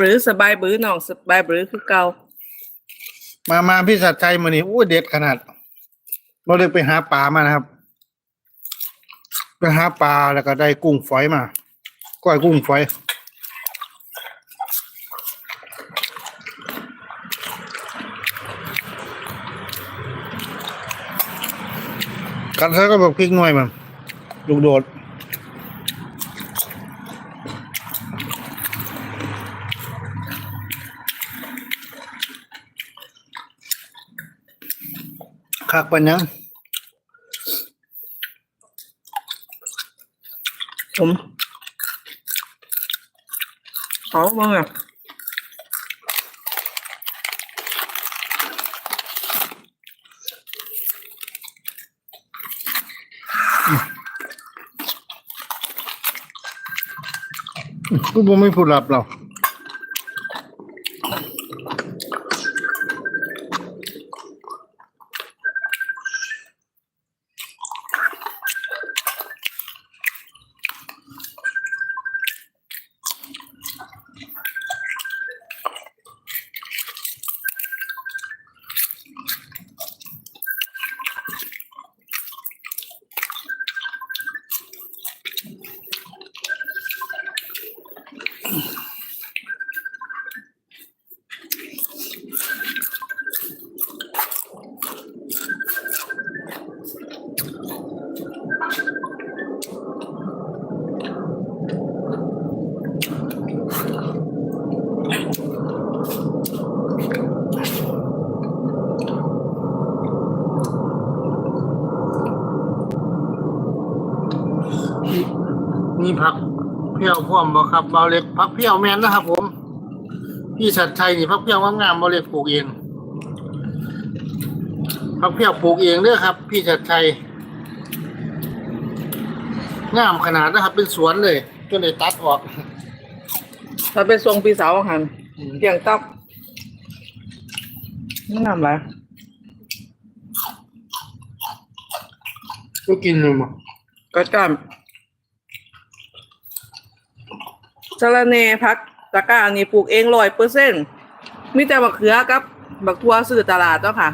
บรือสบายบรือน้องสบายบรือคือเก่ามามาพี่สัตย์ชัยมานี่อู้เด็ดขนาดเราเลยไปหาปลามานะครับไปหาปลาแล้วก็ได้กุ้งฝอยมาก้อยกุ้งฝอยกันซะก็แบบพริกหน่วยมันลูกโดด คักปันยังผมเอาบ้างอะกูบ่ไม่พูดลับเรามี ผัก เพี้ยวพ่วมบ่ครับเบาเล็กผักเพี้ยวแมนนะครับ ผม พี่สัตย์ชัยนี่ผักเพี้ยวงามๆเบาเล็กปลูกเองผักเพี้ยวปลูกเองเด้อครับ พี่สัตย์ชัยงามขนาดนะครับ เป็นสวนเลยจนได้ตัดออกถ้าเป็นทรงปีสาวหันเกี่ยงตับไม่นำไรก็กินเลยมั้งก็จำ สะระเนพักตะกร้านี่ปลูกเองร้อยเปอร์เซ็นต์มีแต่บักเขือกับบักทั่วซื้อตลาดเนาะค่ะ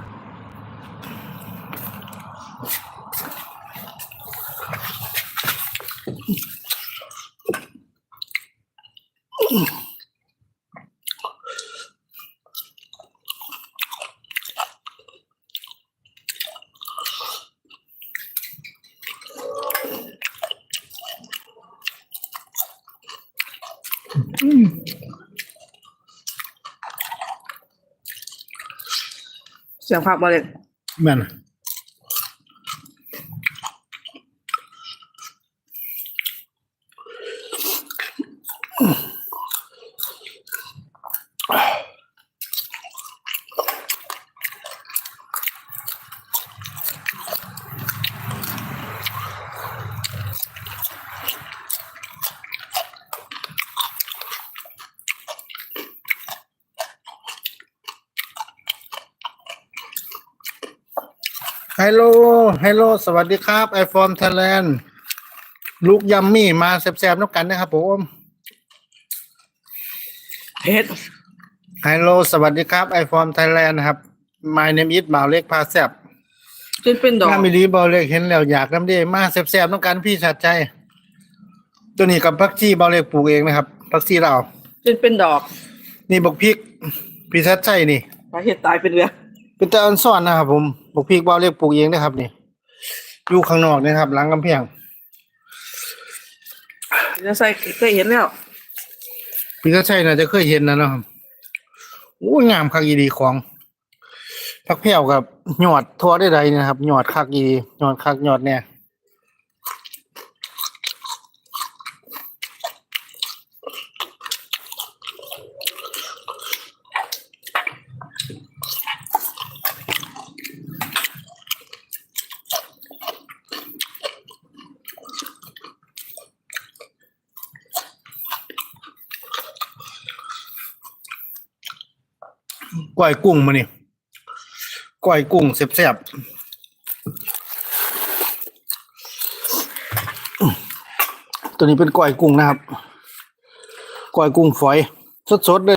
เสียงผักบอลเลยแม่นอ ฮัลโหลฮัลโหลสวัสดีครับไอ o ฟ e ไทยแลนด์ลูกยัมมี่มาแซ่บๆน้ำกันนะครับผมเผ็ดฮัลโหลสวัสดีครับไอ o ฟ e ไทยแลนด์นะครับ My name is บ่าวเล็กพาแซ่บจนเป็นดอกถ้ามีรีบ่าวเล็กเห็นแล้วอยากน้ำเดีมาแซ่บๆน้ำกันพี่ชัดใจ ตัวนี้กับพักชีบ่าวเล็กปลูกเองนะครับพักชีเราวจนเป็นดอก นี่บกพริกพี่ชัดใจนี่สาเหตุตายเป็นเรือเป็นตาอันซ่อนนะครับผม บกพริกบ่าวเล็กปลูกเองนะครับนี่อยู่ข้างนอกนี่นะครับหลังกำแพงจะใส่เคยเห็นแล้วพี่ชัดใจน่าจะเคยเห็นนะเนาะครับโอ้ยงามคักอีดีของพักแผ่วกับหยอดทั่วได้ใดๆนะครับหยอดคักอีดีหยอดคักหยอดเนี่ย ก้อยกุ้งมานี่ก้อยกุ้งแซ่บๆตัวนี้เป็นก้อยกุ้งนะครับก้อยกุ้งฝอย สดๆเลย